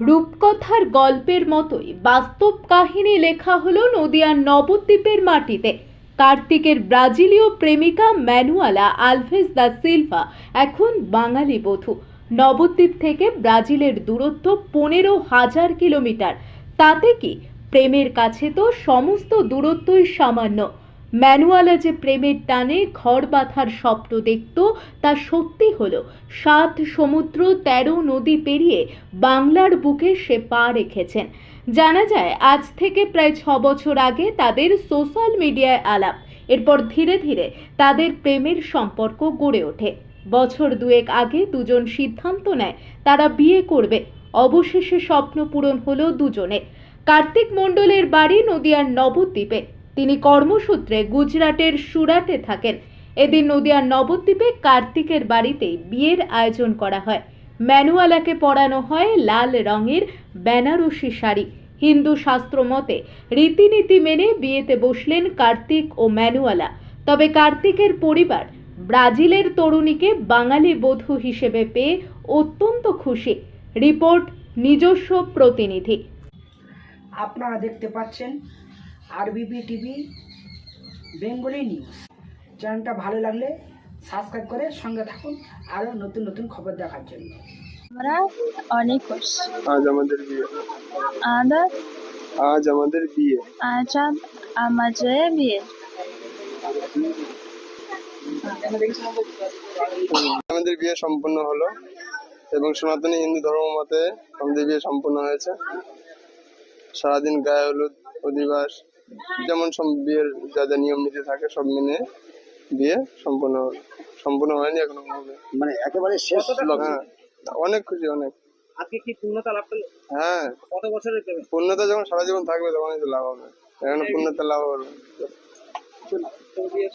রূপকথার গল্পের মতোই বাস্তব কাহিনী লেখা হলো নদিয়ার নবদ্বীপের মাটিতে। কার্তিকের ব্রাজিলীয় প্রেমিকা ম্যানুয়ালা আলভেজ দা সিলভা এখন বাঙালি বধূ। নবদ্বীপ থেকে ব্রাজিলের দূরত্ব পনেরো হাজার কিলোমিটার। তাতে কি প্রেমের কাছে তো সমস্ত দূরত্বই সামান্য। ম্যানুয়ালা যে প্রেমের টানে ঘর বাঁধার স্বপ্ন দেখত, তা সত্যি হলো। সাত সমুদ্র, তেরো নদী পেরিয়ে বাংলার বুকে সে পা রেখেছেন। জানা যায়, আজ থেকে প্রায় ছ বছর আগে তাদের সোশ্যাল মিডিয়ায় আলাপ। এরপর ধীরে ধীরে তাদের প্রেমের সম্পর্ক গড়ে ওঠে। বছর দুয়েক আগে দুজন সিদ্ধান্ত নেয়, তারা বিয়ে করবে। অবশেষে স্বপ্ন পূরণ হলো দুজনে কার্তিক মণ্ডলের বাড়ি নদিয়ার নবদ্বীপে। তিনি কর্মসূত্রে গুজরাটের সুরাটে থাকেন। এদিন নদিয়ার নবদ্বীপে কার্তিকের বাড়িতেই বিয়ের আয়োজন করা হয়। ম্যানুয়ালাকে পরানো হয় লাল রঙের বেনারসি শাড়ি। হিন্দু শাস্ত্র মতে, রীতিনীতি মেনে বিয়েতে বসলেন কার্তিক ও ম্যানুয়ালা। তবে কার্তিকের পরিবার ব্রাজিলের তরুণীকে বাঙালি বধূ হিসেবে পেয়ে অত্যন্ত খুশি। রিপোর্ট নিজস্ব প্রতিনিধি। আপনারা দেখতে পাচ্ছেন আরবিপি টিভি বেঙ্গলি নিউজ চ্যানেলটা ভালো লাগলে সাবস্ক্রাইব করে সঙ্গে থাকুন আরও নতুন নতুন খবর দেখার জন্য। আমরা অনেক খুশি। আজ আমাদের বিয়ে। আমাদের আজ আমাদের বিয়ে। আজ আমাদের বিয়ে। আমাদের বিয়ে সম্পূর্ণ হলো এবং সনাতনী হিন্দু ধর্ম মতে আমাদের বিয়ে সম্পূর্ণ হয়েছে। সারাদিন গায়ে হলুদ অধিবাস যেমন সব বিয়ের যা যা নিয়ম নীতি থাকে সব মেনে বিয়ে সম্পূর্ণ সম্পূর্ণ হয়নি এখনও মানে একেবারে শেষ হ্যাঁ অনেক খুশি অনেক। আজকে কি পূর্ণতা লাভ করলে? হ্যাঁ। কত বছরের পূর্ণতা যখন সারা জীবন থাকবে তখনই তো লাভ হবে। এখন পূর্ণতা লাভ হবে